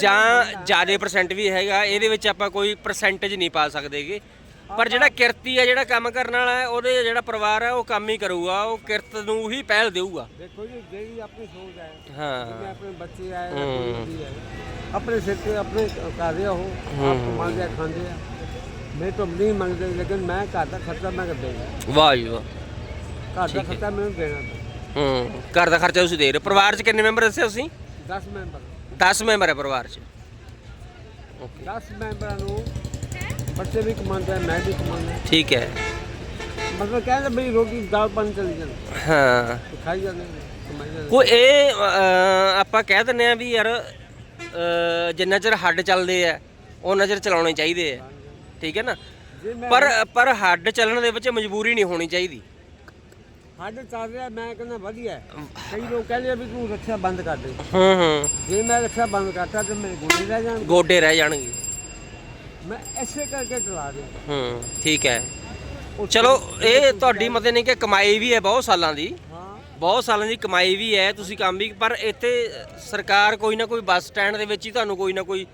ਜਾਂ ਜ਼ਿਆਦਾ ਪਰਸੈਂਟ ਵੀ ਹੈਗਾ ਇਹਦੇ ਵਿੱਚ ਆਪਾਂ ਕੋਈ ਪਰਸੈਂਟੇਜ ਨਹੀਂ ਪਾ ਸਕਦੇਗੇ ਪਰ ਜਿਹੜਾ ਕਿਰਤੀ ਹੈ ਜਿਹੜਾ ਕੰਮ ਕਰਨ ਵਾਲਾ ਹੈ ਉਹਦੇ ਜਿਹੜਾ ਪਰਿਵਾਰ ਹੈ ਉਹ ਕੰਮ ਹੀ ਕਰੂਗਾ। ਉਹ ਕਿਰਤ ਨੂੰ ਹੀ ਪਹਿਲ ਦੇਊਗਾ। ਦੇਖੋ ਜੀ ਜਿਹੜੀ ਆਪਣੀ ਸੋਚ ਹੈ ਹਾਂ। ਆਪਣੇ ਬੱਚੇ ਆਏ ਹੂੰ। ਆਪਣੀ ਸਿਰ ਤੇ ਆਪਣੇ ਕਰ ਰਿਹਾ ਉਹ ਆਪ ਕਮਾਉਂਦੇ ਆ ਖਾਂਦੇ ਆ। ਮੈਂ ਤਾਂ ਨਹੀਂ ਮੰਗਦੇ ਲੇਕਿਨ ਮੈਂ ਘਰ ਦਾ ਖਰਚਾ ਮੈਂ ਕਰ ਦੇਗਾ ਵਾਹ ਜੀ ਵਾਹ। ਘਰ ਦਾ ਖਰਚਾ ਮੈਨੂੰ ਦੇਣਾ। ਹੂੰ ਘਰ ਦਾ ਖਰਚਾ ਤੁਸੀਂ ਦੇ ਰਹੇ ਹੋ। ਪਰਿਵਾਰ 'ਚ ਕਿੰਨੇ ਮੈਂਬਰ ਦੱਸੇ ਤੁਸੀਂ? 10 ਮੈਂਬਰ। 10 ਮੈਂਬਰ ਹੈ ਪਰਿਵਾਰ 'ਚ। 10 ਮੈਂਬਰਾਂ ਨੂੰ ਬੱਚੇ ਵੀ ਕਮਾਉਂਦੇ ਆ ਮੈਂ ਵੀ ਕਮਾਉਂਦਾ ਠੀਕ ਹੈ। ਮਤਲਬ ਕਹਿੰਦੇ ਬਈ ਰੋਟੀ ਦਾਲ ਪਾਣੀ ਚਲੀ ਜਾਂਦੀ। ਹਾਂ। ਖਾਈ ਜਾਂਦੇ ਨੇ, ਕਮਾਈ ਜਾਂਦੇ ਕੋਈ ਇਹ ਅਹ, ਆਪਾਂ ਕਹਿ ਦਿੰਦੇ ਆ ਵੀ ਯਾਰ ਅਹ, ਜਿੰਨਾ ਚਿਰ ਹੱਡ ਚੱਲਦੇ ਆ ਉਹਨਾਂ ਚਿਰ ਚਲਾਉਣੇ ਚਾਹੀਦੇ ਆ। ਠੀਕ ਹੈ ਨਾ? ਜੇ ਮੈਂ ਪਰ ਪਰ ਹੱਡ ਚੱਲਣ ਦੇ ਵਿੱਚ ਮਜਬੂਰੀ ਨਹੀਂ ਹੋਣੀ ਚਾਹੀਦੀ। ਸਾਡੇ ਚੱਲ ਰਿਹਾ ਮੈਂ ਕਹਿੰਦਾ ਵਧੀਆ। ਹੈ। ਕਈ ਲੋਕ ਕਹਿੰਦੇ ਆ ਵੀ ਤੂੰ ਰੱਖਿਆ ਬੰਦ ਕਰ ਦੇ। ਹੂੰ ਹੂੰ। ਜੇ ਮੈਂ ਰੱਖਿਆ ਬੰਦ ਕਰਤਾ ਤੇ ਮੇਰੇ ਗੁੰਡੇ ਰਹਿ ਜਾਣਗੇ। ਗੋਡੇ ਰਹਿ ਜਾਣਗੇ। ਮੈਂ ਐਸੇ ਕਰਕੇ ਚਲਾ ਰਿਹਾ। ਹੂੰ ਠੀਕ ਹੈ। ਚਲੋ ਇਹ ਤੁਹਾਡੀ ਮਤੇ ਨਹੀਂ ਕਿ ਕਮਾਈ ਵੀ ਹੈ ਬਹੁਤ ਸਾਲਾਂ ਦੀ। ਹਾਂ। ਬਹੁਤ ਸਾਲਾਂ ਦੀ ਕਮਾਈ ਵੀ ਹੈ ਤੁਸੀਂ ਕੰਮ ਵੀ ਪਰ ਇੱਥੇ ਸਰਕਾਰ ਕੋਈ ਨਾ ਕੋਈ ਬੱਸ ਸਟੈਂਡ ਦੇ ਵਿੱਚ ਹੀ ਤੁਹਾਨੂੰ ਕੋਈ ਨਾ ਕੋਈ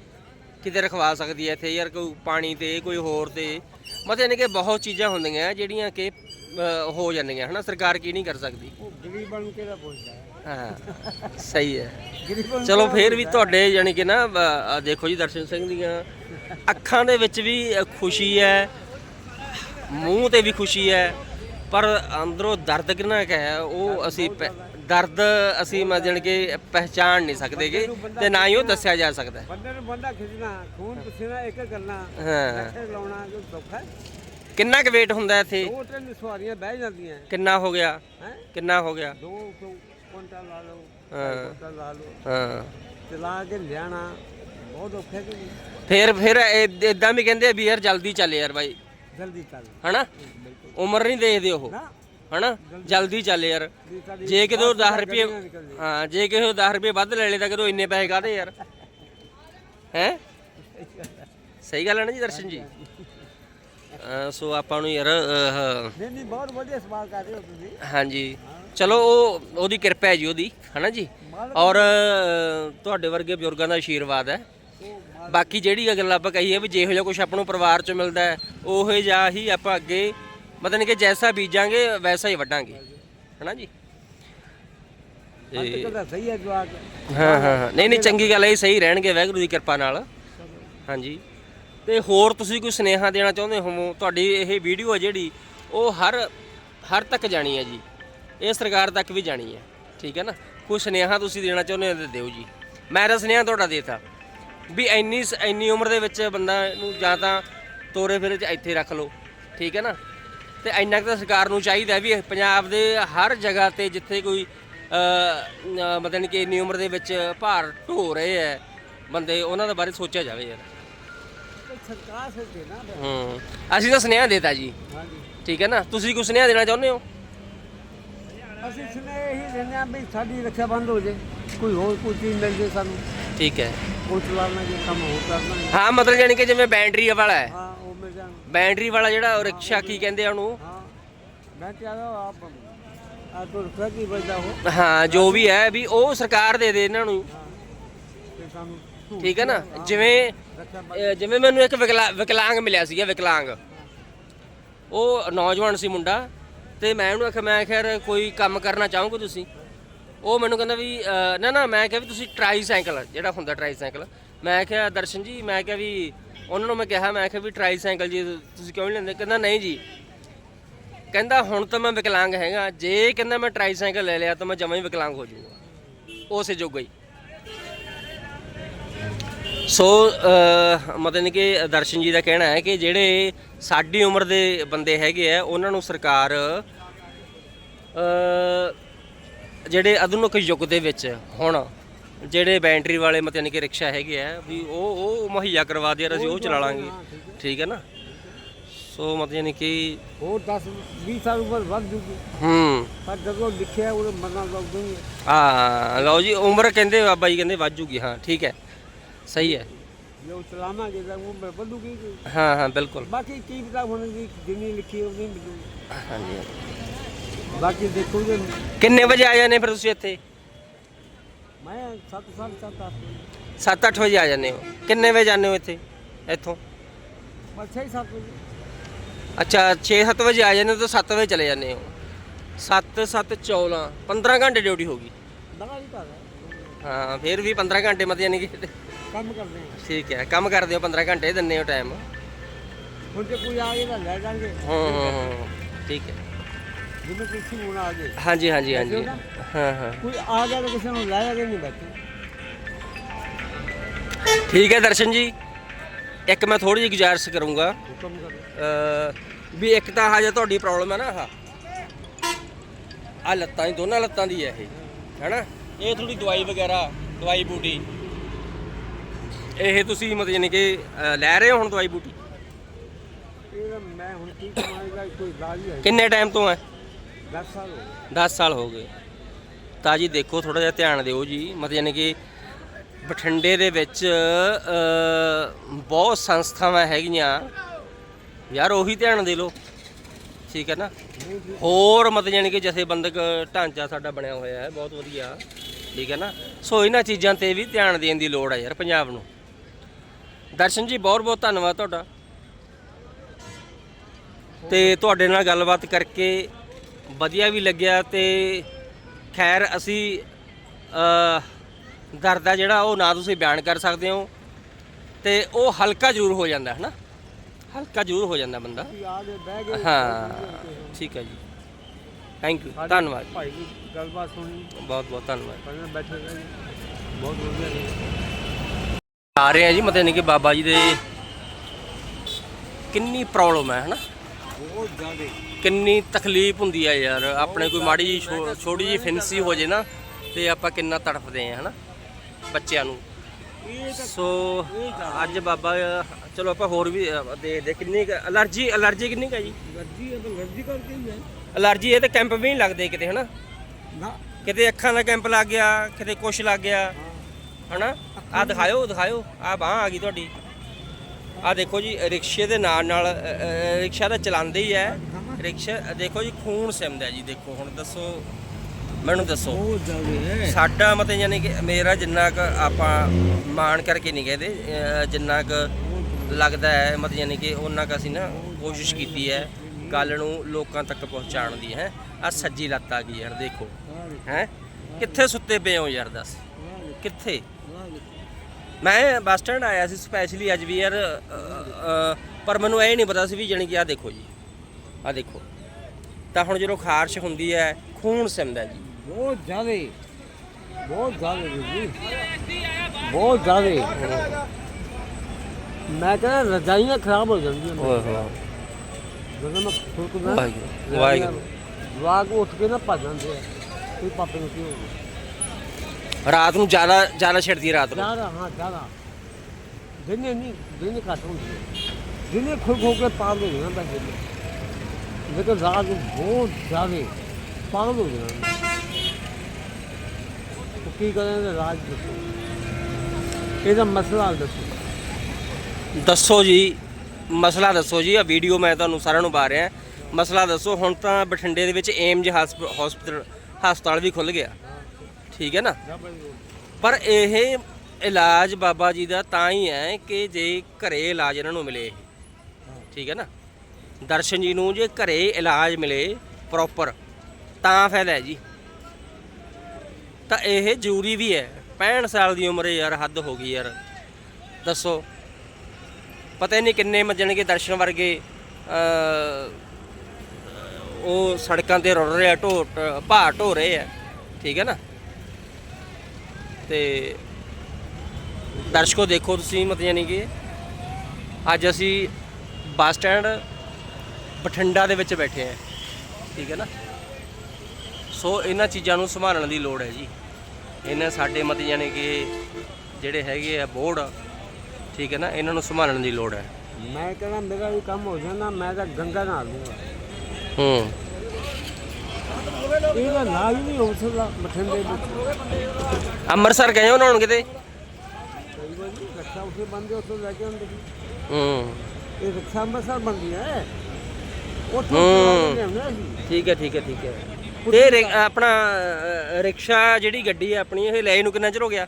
ਕਿਤੇ ਰਖਵਾ ਸਕਦੀ ਹੈ ਇੱਥੇ ਯਾਰ ਕੋਈ ਪਾਣੀ ਤੇ ਕੋਈ ਹੋਰ ਤੇ। ਮਤਲਬ ਕਿ ਬਹੁਤ ਚੀਜ਼ਾਂ ਹੁੰਦੀਆਂ ਜਿਹੜੀਆਂ ਕਿ ਅਹ, ਹੋ ਜਾਂਦੀਆਂ ਹਨਾ? ਸਰਕਾਰ ਕੀ ਨਹੀਂ ਕਰ ਸਕਦੀ। ਉਹ ਗਰੀਬਾਂ ਨੂੰ ਕਿਹੜਾ ਪੁੱਛਦਾ ਹੈ? ਹਾਂ ਸਹੀ ਹੈ। ਗਰੀਬਾਂ ਨੂੰ ਚਲੋ ਕਿਹੜਾ ਫੇਰ ਵੀ ਪੁੱਛਦਾ ਤੁਹਾਡੇ ਯਾਨੀ ਕਿ ਨਾ ਅਹ, ਆਹ ਦੇਖੋ ਜੀ ਦਰਸ਼ਨ ਸਿੰਘ ਦੀਆਂ ਅੱਖਾਂ ਦੇ ਵਿੱਚ ਵੀ ਖੁਸ਼ੀ ਹੈ ਮੂੰਹ ਤੇ ਵੀ ਖੁਸ਼ੀ ਹੈ ਪਰ ਅੰਦਰੋਂ ਦਰਦ ਕਿੰਨਾ ਕੁ ਹੈ ਉਹ ਅਸੀਂ ਦਰਦ ਅਸੀਂ ਮੈਂ ਜਾਣੀ ਕਿ ਪਹਿਚਾਨ ਨਹੀਂ ਸਕਦੇਗੇ ਤੇ ਨਾ ਹੀ ਉਹ ਦੱਸਿਆ ਜਾ ਸਕਦਾ। ਬੰਦੇ ਨੂੰ ਬੰਦਾ ਖਿੱਚਣਾ ਖੂਨ ਪਸੀਨਾ ਇੱਕ ਕਰਨਾ ਹਾਂ। ਲਾਉਣਾ ਕੋਈ ਦੁੱਖ ਹੈ? ਕਿੰਨਾ ਕੁ weight ਹੁੰਦਾ ਇੱਥੇ? ਦੋ ਤਿੰਨ ਸਵਾਰੀਆਂ ਬਹਿ ਜਾਂਦੀਆਂ। ਕਿੰਨਾ ਹੋ ਗਿਆ? ਕਿੰਨਾ ਹੋ ਗਿਆ? ਦੋ ਕੁਇੰਟਲ ਲਾ ਲਓ ਹਾਂ। ਕੁਇੰਟਲ ਲਾ ਲਓ। ਹਾਂ। ਚਲਾ ਕੇ ਲਿਆਣਾ। ਬਹੁਤ ਔਖਾ ਕਿ? ਫਿਰ ਫਿਰ ਇਦਾਂ ਵੀ ਕਹਿੰਦੇ ਵੀ ਯਾਰ ਜਲਦੀ ਚੱਲ ਯਾਰ ਬਾਈ। ਜਲਦੀ ਚੱਲ। ਹਨਾ? ਉਮਰ ਨਹੀਂ ਦੇਖਦੇ ਉਹ। ਹਨਾ? ਜਲਦੀ ਚੱਲ ਯਾਰ। ਜੇ ਕਿਦੋਂ 10 ਗੱਡੀਆਂ ਰੁਪਏ। ਹਾਂ ਜੇ ਕਿਦੋਂ 10 ਰੁਪਏ ਵੱਧ ਲੈ ਲੇ ਤਾਂ ਕਿਦੋਂ ਇੰਨੇ ਪੈਸੇ ਕਾਦੇ ਯਾਰ? ਹੈ? ਸਹੀ ਗੱਲ ਹੈ ਨਾ ਜੀ ਦਰਸ਼ਨ ਜੀ? ਸੋ ਆਪਾਂ ਨੂੰ ਯਾਰ ਨਹੀਂ ਨਹੀਂ ਬਹੁਤ ਵਧੀਆ ਸਵਾਲ ਕਰ ਰਹੇ ਹੋ ਤੁਸੀਂ। ਹਾਂਜੀ। ਚਲੋ ਉਹ ਉਹਦੀ ਕਿਰਪਾ ਹੈ ਜੀ ਉਹਦੀ। ਹਨਾ ਜੀ? ਔਰ ਤੁਹਾਡੇ ਵਰਗੇ ਬਜ਼ੁਰਗਾਂ ਦਾ ਆਸ਼ੀਰਵਾਦ ਹੈ। ਬਾਕੀ ਜਿਹੜੀ ਗੱਲ ਆਪਾਂ ਕਹੀਏ ਵੀ ਜਿਹੋ ਜਿਹਾ ਕੁਝ ਆਪਾਂ ਨੂੰ ਪਰਿਵਾਰ ਚੋਂ ਮਿਲਦਾ ਹੈ ਉਹੋ ਜਿਹਾ ਹੀ ਆਪਾਂ ਅੱਗੇ ਮਤਲਬ ਕਿ ਜੈਸਾ ਬੀਜਾਂਗੇ ਵੈਸਾ ਹੀ ਵੱਢਾਂਗੇ। ਹਨਾ ਜੀ? ਤੇ ਸਹੀ ਹੈ ਜਵਾਕ। ਹਾਂ ਹਾਂ ਹਾਂ। ਨਹੀਂ ਨਹੀਂ ਚੰਗੀ ਗੱਲ ਹੈ ਇਹ ਸਹੀ ਰਹਿਣਗੇ ਵਾਹਿਗੁਰੂ ਦੀ ਕਿਰਪਾ ਨਾਲ। ਹਾਂਜੀ। ਤੇ ਹੋਰ ਤੁਸੀਂ ਕੋਈ ਸੁਨੇਹਾ ਦੇਣਾ ਚਾਹੁੰਦੇ ਹੋ ਤੁਹਾਡੀ ਇਹ ਵੀਡੀਓ ਹੈ ਜਿਹੜੀ ਉਹ ਹਰ ਹਰ ਤੱਕ ਜਾਣੀ ਹੈ ਜੀ। ਇਹ ਸਰਕਾਰ ਤੱਕ ਵੀ ਜਾਣੀ ਹੈ। ਠੀਕ ਹੈ ਨਾ? ਕੋਈ ਸੁਨੇਹਾ ਤੁਸੀਂ ਦੇਣਾ ਚਾਹੁੰਦੇ ਹੋ ਤਾਂ ਦਿਓ ਜੀ। ਮੈਂ ਤਾਂ ਸੁਨੇਹਾ ਤੁਹਾਡਾ ਦੇਤਾ। ਵੀ ਇੰਨੀ ਇੰਨੀ ਉਮਰ ਦੇ ਵਿੱਚ ਬੰਦਾ ਨੂੰ ਜਾਂ ਤਾਂ ਤੋਰੇ ਫੇਰੇ ਚ ਇੱਥੇ ਰੱਖ ਲਓ ਠੀਕ ਹੈ ਨਾ? ਤੇ ਇੰਨਾ ਕੁ ਤਾਂ ਸਰਕਾਰ ਨੂੰ ਚਾਹੀਦਾ ਵੀ ਪੰਜਾਬ ਦੇ ਹਰ ਜਗ੍ਹਾ ਤੇ ਜਿੱਥੇ ਕੋਈ ਮਤਲਬ ਕਿ ਇੰਨੀ ਉਮਰ ਦੇ ਵਿੱਚ ਭਾਰ ਢੋ ਰਹੇ ਹੈ ਬੰਦੇ ਉਹਨਾਂ ਦੇ ਬਾਰੇ ਸੋਚਿਆ ਜਾਵੇ ਯਾਰ। ਸਰਕਾਰ ਨਾ ਹੂੰ ਅਸੀਂ ਤਾਂ ਸੁਨੇਹਾ ਦੇਤਾ ਜੀ। ਹਾਂਜੀ। ਠੀਕ ਹੈ ਨਾ? ਤੁਸੀਂ ਕੋਈ ਸੁਨੇਹਾ ਦੇਣਾ ਚਾਹੁੰਦੇ ਹੋ? ਅਸੀਂ ਸੁਨੇ ਇਹੀ ਦਿੰਦੇ ਹਾਂ ਵੀ ਸਾਡੀ ਰੱਖਿਆ ਬੰਦ ਹੋ ਜੇ ਕੋਈ ਹੋਰ ਕੋਈ ਚੀਜ਼ ਮਿਲ ਜੇ ਸਾਨੂੰ। ਠੀਕ ਹੈ। ਉਹ ਚਲਾਉਣਾ ਜੇ ਕੰਮ ਹੋਰ ਕਰਨਾ ਹੈ। ਹਾਂ ਮਤਲਬ ਜਾਣੀ ਕਿ ਜਿਵੇਂ ਬੈਟਰੀ ਵਾਲਾ ਹੈ। ਹਾਂ ਉਹ ਮਿਲ ਜਾਣ। ਬੈਟਰੀ ਵਾਲਾ ਜਿਹੜਾ ਉਹ ਰਿਕਸ਼ਾ ਕੀ ਕਹਿੰਦੇ ਆ ਉਹਨੂੰ? ਹਾਂ। ਮੈਂ ਕਿਹਾ ਆਪ ਆ ਤੋਂ ਰੁਪਏ ਕੀ ਬਚਦਾ ਹੋ ਹਾਂ ਜੋ ਵੀ ਹੈ ਵੀ ਉਹ ਸਰਕਾਰ ਦੇ ਦੇ ਇਹਨਾਂ ਨੂੰ। ਹਾਂ। ਤੇ ਸਾਨੂੰ ਸਹੂਲਤ ਠੀਕ ਹੈ ਨਾ? ਜਿਵੇਂ ਰੱਖਿਆ ਜਿਵੇਂ ਮੈਨੂੰ ਇੱਕ ਵਿਕਲਾ- ਵਿਕਲਾਂਗ ਮਿਲਿਆ ਸੀਗਾ ਵਿਕਲਾਂਗ। ਉਹ ਨੌਜਵਾਨ ਸੀ ਮੁੰਡਾ। ਤੇ ਮੈਂ ਉਹਨੂੰ ਆਖਿਆ ਮੈਂ ਖੈਰ ਕੋਈ ਕੰਮ ਕਰਨਾ ਚਾਹੋਗੇ ਤੁਸੀਂ? ਉਹ ਮੈਨੂੰ ਕਹਿੰਦਾ ਵੀ ਅਹ, ਨਾ ਨਾ ਮੈਂ ਕਿਹਾ ਵੀ ਤੁਸੀਂ ਟਰਾਈ ਸਾਈਕਲ ਜਿਹੜਾ ਹੁੰਦਾ ਟਰਾਈ ਸਾਈਕਲ ਮੈਂ ਕਿਹਾ ਦਰਸ਼ਨ ਜੀ ਮੈਂ ਕਿਹਾ ਵੀ ਉਹਨਾਂ ਨੂੰ ਮੈਂ ਕਿਹਾ ਮੈਂ ਕਿਹਾ ਵੀ ਟਰਾਈ ਸਾਈਕਲ ਜੀ ਤੁਸੀਂ ਕਿਉਂ ਨਹੀਂ ਲੈਂਦੇ? ਕਹਿੰਦਾ ਨਹੀਂ ਜੀ। ਕਹਿੰਦਾ ਹੁਣ ਤਾਂ ਮੈਂ ਵਿਕਲਾਂਗ ਹੈਗਾ। ਜੇ ਕਹਿੰਦਾ ਮੈਂ ਟਰਾਈਸਾਈਕਲ ਲੈ ਲਿਆ ਤਾਂ ਮੈਂ ਜਮਾਂ ਹੀ ਵਿਕਲਾਂਗ ਹੋ ਜਾਊਗਾ। ਉਸੇ ਜੋਗਾ ਹੀ। ਸੋ ਮਤਲਬ ਕਿ ਦਰਸ਼ਨ ਜੀ ਦਾ ਕਹਿਣਾ ਹੈ ਕਿ ਜਿਹੜੇ ਸਾਡੀ ਉਮਰ ਦੇ ਬੰਦੇ ਹੈਗੇ ਆ ਉਹਨਾਂ ਨੂੰ ਸਰਕਾਰ ਜਿਹੜੇ ਆਧੁਨਿਕ ਯੁੱਗ ਦੇ ਵਿੱਚ ਹੁਣ ਜਿਹੜੇ ਬੈਟਰੀ ਵਾਲੇ ਮਤਲਬ ਕਿ ਰਿਕਸ਼ਾ ਹੈਗੇ ਆ ਵੀ ਉਹ ਉਹ ਮੁਹੱਈਆ ਕਰਵਾ ਦੇ ਅਸੀਂ ਉਹ ਚਲਾ ਲਾਂਗੇ। ਠੀਕ ਹੈ। ਨਾ? ਸੋ ਮਤਲਬ ਕਿ ਹੋਰ 10 20 ਸਾਲ ਉਮਰ ਵੱਧ ਜੂਗੀ। ਹੂੰ। ਪਰ ਜਦੋਂ ਲਿਖਿਆ ਉਹ ਮਰਨਾ ਲੱਗ ਜੂਗੀ ਹਾਂ ਲਓ ਜੀ ਉਮਰ ਕਹਿੰਦੇ ਬਾਬਾ ਜੀ ਕਹਿੰਦੇ ਵੱਧ ਜੂਗੀ ਹਾਂ ਠੀਕ ਹੈ। ਸਹੀ ਹੈ। ਜੇ ਉਹ ਚਲਾਵਾਂਗੇ ਤਾਂ ਉਹ ਵਧੂਗੀ ਹਾਂ ਹਾਂ ਬਿਲਕੁਲ। ਬਾਕੀ ਕੀ ਪਤਾ ਹੁਣ ਜਿੰਨੀ ਲਿਖੀ ਉਹ ਨਹੀਂ ਮਿਲੂਗੀ। ਹਾਂਜੀ। ਹਾਂਜੀ। ਬਾਕੀ ਦੇਖੋ ਜੀ ਕਿੰਨੇ ਵਜੇ ਆ ਜਾਂਦੇ ਫਿਰ ਤੁਸੀਂ ਇੱਥੇ? ਮੈਂ 7 ਸਾਲ 7 8 7-8 ਵਜੇ ਆ ਜਾਂਦੇ ਹੋ। ਕਿੰਨੇ ਵਜੇ ਜਾਂਦੇ ਹੋ ਇੱਥੇ? ਇੱਥੋਂ? ਅੱਛਾ ਹੀ 7 ਵਜੇ। ਅੱਛਾ 6-7 ਵਜੇ ਆ ਜਾਂਦੇ ਹੋ ਤਾਂ 7 ਵਜੇ ਚਲੇ ਜਾਂਦੇ ਹੋ। 7-7 14 15 ਘੰਟੇ ਡਿਊਟੀ ਹੋਗੀ ਦਗਾ ਹੀ ਕਰ ਰਿਹਾ ਹਾਂ ਫਿਰ ਵੀ 15 ਘੰਟੇ ਮਤ ਯਾਨੀ ਕਿ ਕੰਮ ਕਰਦੇ ਹਾਂ ਠੀਕ ਹੈ ਕੰਮ ਕਰਦੇ ਹੋ 15 ਘੰਟੇ ਦਿੰਦੇ ਹੋ ਟਾਈਮ ਹੁਣ ਜੇ ਕੋਈ ਆ ਗਿਆ ਤਾਂ ਲੈ ਜਾਣਗੇ। ਹਾਂ ਹਾਂ ਹਾਂ ਠੀਕ ਹੈ। ਜਿਵੇਂ ਕਿਸੇ ਹੁਣ ਆ ਗਏ ਹਾਂਜੀ ਹਾਂਜੀ ਹਾਂਜੀ। ਹਾਂ ਹਾਂ। ਕੋਈ ਆ ਗਿਆ ਤਾਂ ਕਿਸੇ ਨੂੰ ਲੈ ਜਾਗੇ ਨਹੀਂ ਬੈਠੇ। ਠੀਕ ਹੈ ਦਰਸ਼ਨ ਜੀ ਇੱਕ ਮੈਂ ਥੋੜੀ ਜਿਹੀ ਗੁਜ਼ਾਰਿਸ਼ ਕਰੂੰਗਾ। ਹੁਕਮ ਕਰੋ। ਅ, ਵੀ ਇੱਕ ਤਾਂ ਆਹ ਜੇ ਤੁਹਾਡੀ ਪ੍ਰੋਬਲਮ ਹੈ ਨਾ ਆਹ। ਆ ਲੱਤਾਂ ਦੀ ਦੋਨਾਂ ਲੱਤਾਂ ਦੀ ਹੈ ਇਹ। ਹੈਨਾ? ਇਹ ਥੋੜੀ ਦਵਾਈ ਵਗੈਰਾ ਦਵਾਈ ਬੂਟੀ। ਇਹ ਤੁਸੀਂ ਮਤਲਬ ਯਾਨੀ ਕਿ ਅ, ਲੈ ਰਹੇ ਹੋ ਹੁਣ ਦਵਾਈ ਬੂਟੀ? ਇਹ ਤਾਂ ਮੈਂ ਹੁਣ ਕੀ ਕਮਾਏਗਾ ਕੋਈ ਇਲਾਜ ਹੀ ਹੈ ਕਿੰਨੇ ਟਾਈਮ ਤੋਂ ਹੈ? 10 ਸਾਲ ਹੋ ਗਏ। 10 ਸਾਲ ਹੋ ਗਏ। ਤਾਂ ਜੀ ਦੇਖੋ ਥੋੜਾ ਜਿਹਾ ਧਿਆਨ ਦਿਓ ਜੀ। ਮਤਲਬ ਯਾਨੀ ਕਿ ਬਠਿੰਡੇ ਦੇ ਵਿੱਚ ਅ, ਬਹੁਤ ਸੰਸਥਾਵਾਂ ਹੈਗੀਆਂ। ਯਾਰ ਉਹੀ ਧਿਆਨ ਦੇ ਲਓ। ਠੀਕ ਹੈ ਨਾ? ਹੋਰ ਮਤਲਬ ਯਾਨੀ ਕਿ ਜਥੇਬੰਦਕ ਢਾਂਚਾ ਸਾਡਾ ਬਣਿਆ ਹੋਇਆ ਹੈ ਬਹੁਤ ਵਧੀਆ। ਠੀਕ ਹੈ ਨਾ? ਸੋ ਇਹਨਾਂ ਚੀਜ਼ਾਂ ਤੇ ਵੀ ਧਿਆਨ ਦੇਣ ਦੀ ਲੋੜ ਹੈ ਯਾਰ ਪੰਜਾਬ ਨੂੰ। ਦਰਸ਼ਨ ਜੀ ਬਹੁਤ ਬਹੁਤ ਧੰਨਵਾਦ ਤੁਹਾਡਾ। ਤੇ ਤੁਹਾਡੇ ਨਾਲ ਗੱਲਬਾਤ ਕਰਕੇ ਵਧੀਆ ਵੀ ਲੱਗਿਆ ਤੇ ਖੈਰ ਅਸੀਂ ਅ ਦਰਦ ਆ ਜਿਹੜਾ ਉਹ ਨਾ ਤੁਸੀਂ ਬਿਆਨ ਕਰ ਸਕਦੇ ਹੋ ਤੇ ਉਹ ਹਲਕਾ ਜ਼ਰੂਰ ਹੋ ਜਾਂਦਾ ਹੈ ਨਾ ਹਲਕਾ ਜ਼ਰੂਰ ਹੋ ਜਾਂਦਾ ਬੰਦਾ। ਹਾਂ ਠੀਕ ਹੈ ਜੀ। ਥੈਂਕ ਯੂ ਧੰਨਵਾਦ ਭਾਈ ਦੀ ਗੱਲਬਾਤ ਸੁਣੀ। ਬਹੁਤ ਬਹੁਤ ਧੰਨਵਾਦ। ਬੈਠੇ ਬਹੁਤ ਵਧੀਆ ਆ ਰਹੇ ਆ ਜੀ ਮਤਲਬ ਨਹੀਂ ਕਿ ਬਾਬਾ ਜੀ ਦੇ ਕਿੰਨੀ ਪ੍ਰੋਬਲਮ ਹੈ ਹਨਾ? ਬਹੁਤ ਜ਼ਿਆਦਾ। ਕਿੰਨੀ ਤਕਲੀਫ ਹੁੰਦੀ ਹੈ ਯਾਰ ਆਪਣੇ ਕੋਈ ਮਾੜੀ ਜੀ ਛੋਟੀ ਜੀ ਫਿੰਸੀ ਹੋ ਜੇ ਨਾ ਤੇ ਆਪਾਂ ਕਿੰਨਾ ਤੜਫਦੇ ਆ ਹਨਾ ਬੱਚਿਆਂ ਨੂੰ। ਸੋ ਅੱਜ ਬਾਬਾ ਚਲੋ ਆਪਾਂ ਹੋਰ ਵੀ ਦੇਖਦੇ ਕਿੰਨੀ ਅਲਰਜੀ ਅਲਰਜੀ ਕਿੰਨੀ ਕੁ ਹੈ ਜੀ? ਤਾਂ ਗਰਜੀ ਕਰਕੇ ਹੀ ਹੈ। ਅਲਰਜੀ ਇਹ ਤੇ ਕੈਂਪ ਵੀ ਨਹੀਂ ਲੱਗਦੇ ਕਿਤੇ ਹਨਾ? ਨਾ। ਕਿਤੇ ਅੱਖਾਂ ਦਾ ਕੈਂਪ ਲੱਗ ਗਿਆ ਕਿਤੇ ਕੁਛ ਲੱਗ ਗਿਆ। ਹਨਾ? ਆ ਦਿਖਾਇਓ ਦਿਖਾਇਓ। ਆ ਬਾਹ ਆ ਗਈ ਤੁਹਾਡੀ। ਆ ਦੇਖੋ ਜੀ ਰਿਕਸ਼ੇ ਦੇ ਨਾਲ ਨਾਲ ਰਿਕਸ਼ਾ ਤਾਂ ਚਲਾਉਂਦੇ ਹੀ ਹੈ। ਰਿਕਸ਼ਾ ਦੇਖੋ ਜੀ ਖੂਨ ਸਿਮਦਾ ਜੀ ਦੇਖੋ ਹੁਣ ਦੱਸੋ। ਮੈਨੂੰ ਦੱਸੋ। ਸਾਡਾ ਮਤਲਬ ਯਾਨੀ ਕਿ ਮੇਰਾ ਜਿੰਨਾ ਕੁ ਆਪਾਂ ਮਾਣ ਕਰਕੇ ਨਹੀਂ ਕਹਦੇ ਜਿੰਨਾ ਕੁ ਲੱਗਦਾ ਹੈ ਮਤਲਬ ਯਾਨੀ ਕਿ ਉਹਨਾਂ ਕੁ ਅਸੀਂ ਨਾ ਕੋਸ਼ਿਸ਼ ਕੀਤੀ ਹੈ ਗੱਲ ਨੂੰ ਲੋਕਾਂ ਤੱਕ ਪਹੁੰਚਾਉਣ ਦੀ ਹੈ। ਆ ਸੱਜੀ ਲੱਤ ਆ ਗਈ ਯਾਰ ਦੇਖੋ। ਹੈ? ਕਿੱਥੇ ਸੁੱਤੇ ਪਏ ਹੋ ਯਾਰ ਦੱਸ? ਕਿੱਥੇ? ਮੈਂ ਬੱਸ ਸਟੈਂਡ ਆਇਆ ਸੀ ਸਪੈਸ਼ਲੀ ਅੱਜ ਵੀ ਯਾਰ ਪਰ ਮੈਨੂੰ ਇਹ ਨਹੀਂ ਪਤਾ ਸੀ ਵੀ ਜਾਣੀ ਕਿ ਆ ਦੇਖੋ ਜੀ ਆ ਦੇਖੋ। ਤਾਂ ਹੁਣ ਜਦੋਂ ਖਾਰਸ਼ ਹੁੰਦੀ ਹੈ ਖੂਨ ਸਿਮਦਾ ਜੀ। ਬਹੁਤ ਜ਼ਿਆਦਾ ਬਹੁਤ ਜ਼ਿਆਦਾ ਜੀ ਬਹੁਤ ਜ਼ਿਆਦਾ। ਮੈਂ ਕਹਿੰਦਾ ਰਜਾਈਆਂ ਖਰਾਬ ਹੋ ਜਾਂਦੀਆਂ ਨੇ। ਓਏ ਹੋਏ। ਜਦੋਂ ਮੈਂ ਫੁਰਕਦਾ ਵਾਹਿਗੁਰੂ ਵਾਹਿਗੁਰੂ। ਜਵਾਕ ਉੱਠ ਕੇ ਨਾ ਭੱਜ ਜਾਂਦੇ ਆ ਕੋਈ ਪਾਪੇ ਨੂੰ ਕੀ ਹੋ ਗਿਆ। ਰਾਤ ਨੂੰ ਜ਼ਿਆਦਾ ਜ਼ਿਆਦਾ ਛਿੜਦੀ ਹੈ ਰਾਤ ਨੂੰ। ਜ਼ਿਆਦਾ ਹਾਂ ਜ਼ਿਆਦਾ। ਦਿਨੇ ਨਹੀਂ ਦਿਨੇ ਘੱਟ ਹੁੰਦੀ ਦਿਨੇ ਖੁਲ ਖੋ ਕੇ ਪਾਰ ਹੋ ਜਾਣਾ ਬਸ ਦਿਨੇ। ਲੇਕਿਨ ਰਾਤ ਨੂੰ ਬਹੁਤ ਜ਼ਿਆਦਾ ਪਾਰ ਹੋ ਉਹ ਕੀ ਕਰਾਂ ਰਾਜ ਦੱਸੋ। ਇਹਦਾ ਮਸਲਾ ਦੱਸੋ। ਦੱਸੋ ਜੀ ਮਸਲਾ ਦੱਸੋ ਜੀ ਆ ਵੀਡੀਓ ਮੈਂ ਤੁਹਾਨੂੰ ਸਾਰਿਆਂ ਨੂੰ ਪਾ ਰਿਹਾ। ਮਸਲਾ ਦੱਸੋ ਹੁਣ ਤਾਂ ਬਠਿੰਡੇ ਦੇ ਵਿੱਚ ਏਮਜ ਹਸਪੀਟਲ ਹਸਪਤਾਲ ਵੀ ਖੁੱਲ ਗਿਆ। ਠੀਕ ਹੈ ਨਾ? ਪਰ ਇਹ ਇਲਾਜ ਬਾਬਾ ਜੀ ਦਾ ਤਾਂ ਹੀ ਹੈ ਕਿ ਜੇ ਘਰੇ ਇਲਾਜ ਇਹਨਾਂ ਨੂੰ ਮਿਲੇ, ਠੀਕ ਹੈ ਨਾ? ਦਰਸ਼ਨ ਜੀ ਨੂੰ ਜੇ ਘਰੇ ਇਲਾਜ ਮਿਲੇ ਪ੍ਰੋਪਰ ਤਾਂ ਫਾਇਦਾ ਹੈ ਜੀ। ਤਾਂ ਇਹ ਜ਼ਰੂਰੀ ਵੀ ਹੈ। 65 ਸਾਲ ਦੀ ਉਮਰ ਯਾਰ, ਹੱਦ ਹੋ ਗਈ ਯਾਰ। ਦੱਸੋ, ਪਤਾ ਹੀ ਨਹੀਂ ਕਿੰਨੇ ਮੱਜਣਗੇ ਦਰਸ਼ਨ ਵਰਗੇ ਉਹ ਸੜਕਾਂ ਤੇ ਰੁੜ ਰਹੇ ਆ ਢੋ, ਢ- ਭਾਰ ਢੋ ਰਹੇ ਆ ਠੀਕ ਹੈ ਨਾ? ਤੇ ਦਰਸ਼ਕੋ ਦੇਖੋ ਤੁਸੀਂ ਮਤ ਯਾਨੀ ਕਿ ਅੱਜ ਅਸੀਂ ਬੱਸ ਸਟੈਂਡ ਬਠਿੰਡਾ ਦੇ ਵਿੱਚ ਬੈਠੇ ਆ ਠੀਕ ਹੈ ਨਾ? ਸੋ ਇਹਨਾਂ ਚੀਜ਼ਾਂ ਨੂੰ ਸੰਭਾਲਣ ਦੀ ਲੋੜ ਹੈ ਜੀ। ਇਹਨਾਂ ਸਾਡੇ ਮਤ ਯਾਨੀ ਕਿ ਜਿਹੜੇ ਹੈਗੇ ਆ ਬੋਰਡ ਠੀਕ ਹੈ ਨਾ? ਇਹਨਾਂ ਨੂੰ ਸੰਭਾਲਣ ਦੀ ਲੋੜ ਹੈ। ਮੈਂ ਕਹਿੰਦਾ ਮੇਰਾ ਵੀ ਕੰਮ ਹੋ ਜਾਣਾ ਮੈਂ ਤਾਂ ਗੰਗਾ ਨਾਲ ਹੂੰ। ਇਹਦਾ ਨਾਲ ਹੀ ਨਹੀਂ ਹੋ ਸਕਦਾ ਬਠਿੰਡੇ ਵਿੱਚ। ਅੰਮ੍ਰਿਤਸਰ ਗਏ ਹੋ ਨਹਾਉਣ ਕਿਤੇ? ਕਈ ਵਾਰੀ ਰੱਖਾ ਉਸੇ ਬੰਦੇ ਉੱਥੋਂ ਲੈ ਕੇ ਆਉਂਦੇ। ਸੀ ਹੂੰ। ਇਹ ਰੱਖਾ ਅੰਮ੍ਰਿਤਸਰ ਬੰਦੀ ਹੈ? ਉੱਥੋਂ ਹੂੰ। ਲਿਆਉਂਦੇ ਅਸੀਂ। ਠੀਕ ਹੈ ਠੀਕ ਹੈ ਠੀਕ ਹੈ। ਤੇ ਰਿ- ਆਪਣਾ ਅ, ਰਿਕਸ਼ਾ ਜਿਹੜੀ ਗੱਡੀ ਹੈ ਆਪਣੀ ਇਹ ਲੈ ਨੂੰ ਕਿੰਨਾ ਚਿਰ ਹੋ ਗਿਆ?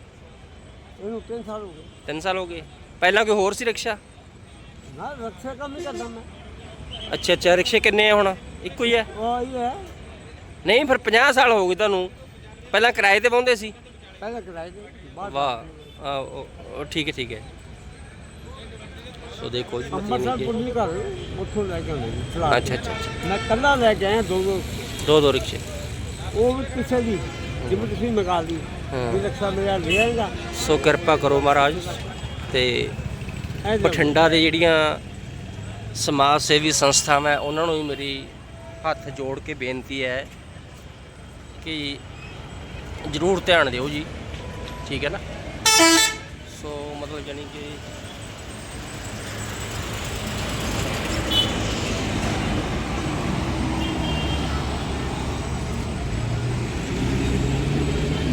ਇਹਨੂੰ 3 ਸਾਲ ਹੋ ਗਏ। 3 ਸਾਲ ਹੋ ਗਏ। ਪਹਿਲਾਂ ਕੋਈ ਹੋਰ ਸੀ ਰਿਕਸ਼ਾ? ਨਾ ਰੱਖੇ ਕੰਮ ਨਹੀਂ ਕਰਦਾ ਮੈਂ। ਅੱਛਾ ਅੱਛਾ ਰਿਕਸ਼ੇ ਕਿੰਨੇ ਆ ਹੁਣ? ਇੱਕੋ ਹੀ ਹੈ? ਉਹ ਹੀ ਹੈ। ਨਹੀਂ ਫਿਰ 50 ਸਾਲ ਹੋ ਗਏ ਤੁਹਾਨੂੰ। ਪਹਿਲਾਂ ਕਿਰਾਏ ਤੇ ਪਾਉਂਦੇ ਸੀ। ਪਹਿਲਾਂ ਕਿਰਾਏ ਤੇ ਵਾਹ ਆ, ਉਹ ਉਹ ਠੀਕ ਹੈ ਠੀਕ ਹੈ। ਸੋ ਦੇਖੋ ਜੀ ਮਤਲਬ ਅੰਮ੍ਰਿਤਸਰ ਕਿ ਪੁੱਲੀ ਘਰ ਉੱਥੋਂ ਲੈ ਕੇ ਆਉਂਦੇ ਸੀ ਚਲਾ ਅੱਛਾ ਅੱਛਾ ਅੱਛਾ। ਮੈਂ ਕੱਲਾ ਲੈ ਕੇ ਆਇਆ ਦੋ ਦੋ ਦੋ ਦੋ ਰਿਕਸ਼ੇ। ਉਹ ਵੀ ਪਿੱਛੇ ਦੀ ਜਿਵੇਂ ਤੁਸੀਂ ਮੰਗਾ ਲਈ ਹਾਂ। ਵੀ ਰੱਖਾ ਮੇਰਾ ਲੈ ਆਏਗਾ। ਸੋ ਕਿਰਪਾ ਕਰੋ ਮਹਾਰਾਜ ਤੇ ਐ ਬਠਿੰਡਾ ਦੇ ਜਿਹੜੀਆਂ ਸਮਾਜ ਸੇਵੀ ਸੰਸਥਾਵਾਂ ਹੈ, ਉਹਨਾਂ ਨੂੰ ਵੀ ਮੇਰੀ ਹੱਥ ਜੋੜ ਕੇ ਬੇਨਤੀ ਹੈ ਕਿ ਜ਼ਰੂਰ ਧਿਆਨ ਦਿਓ ਜੀ, ਠੀਕ ਹੈ ਨਾ? ਸੋ ਮਤਲਬ ਜਾਨੀ ਕਿ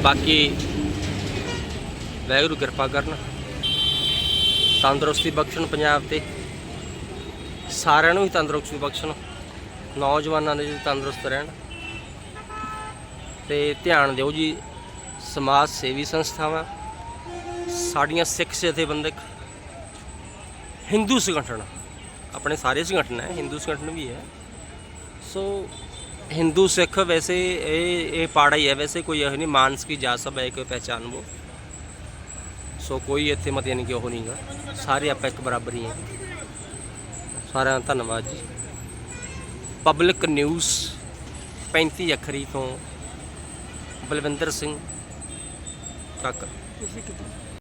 ਬਾਕੀ ਵਾਹਿਗੁਰੂ ਕਿਰਪਾ ਕਰਨ, ਤੰਦਰੁਸਤੀ ਬਖਸ਼ਣ ਪੰਜਾਬ ਤੇ, ਸਾਰਿਆਂ ਨੂੰ ਹੀ ਤੰਦਰੁਸਤੀ ਬਖਸ਼ਣ, ਨੌਜਵਾਨਾਂ ਦੇ ਤੰਦਰੁਸਤ ਰਹਿਣ। ਤੇ ਧਿਆਨ ਦਿਓ ਜੀ, ਸਮਾਜ ਸੇਵੀ ਸੰਸਥਾਵਾਂ, ਸਾਡੀਆਂ ਸਿੱਖ ਜਥੇਬੰਦਕ ਹਿੰਦੂ ਸੰਗਠਨ, ਆਪਣੇ ਸਾਰੇ ਸੰਗਠਨ ਹੈ ਹਿੰਦੂ ਸੰਗਠਨ ਵੀ ਹੈ। ਸੋ ਹਿੰਦੂ ਸਿੱਖ ਵੈਸੇ ਇਹ ਇਹ ਪਾੜਾ ਹੀ ਹੈ, ਵੈਸੇ ਕੋਈ ਇਹ ਨਹੀਂ ਮਾਨਸ ਕੀ ਜਾਤ ਸਭ ਹੈ ਕੋਈ ਪਹਿਚਾਨ ਉਹ ਸੋ ਕੋਈ ਇੱਥੇ ਮਤ ਯਾਨੀ ਕਿ ਉਹ ਨਹੀਂਗਾ ਸਾਰੇ ਆਪਾਂ ਇੱਕ ਬਰਾਬਰ ਹੀ ਹਾਂ। ਸਾਰਿਆਂ ਦਾ ਧੰਨਵਾਦ ਜੀ। ਪਬਲਿਕ ਨਿਊਜ਼ 35 ਅੱਖਰੀ ਤੋਂ ਬਲਵਿੰਦਰ ਸਿੰਘ ਕਾਕਾ। ਤੁਸੀਂ ਕਿਤੇ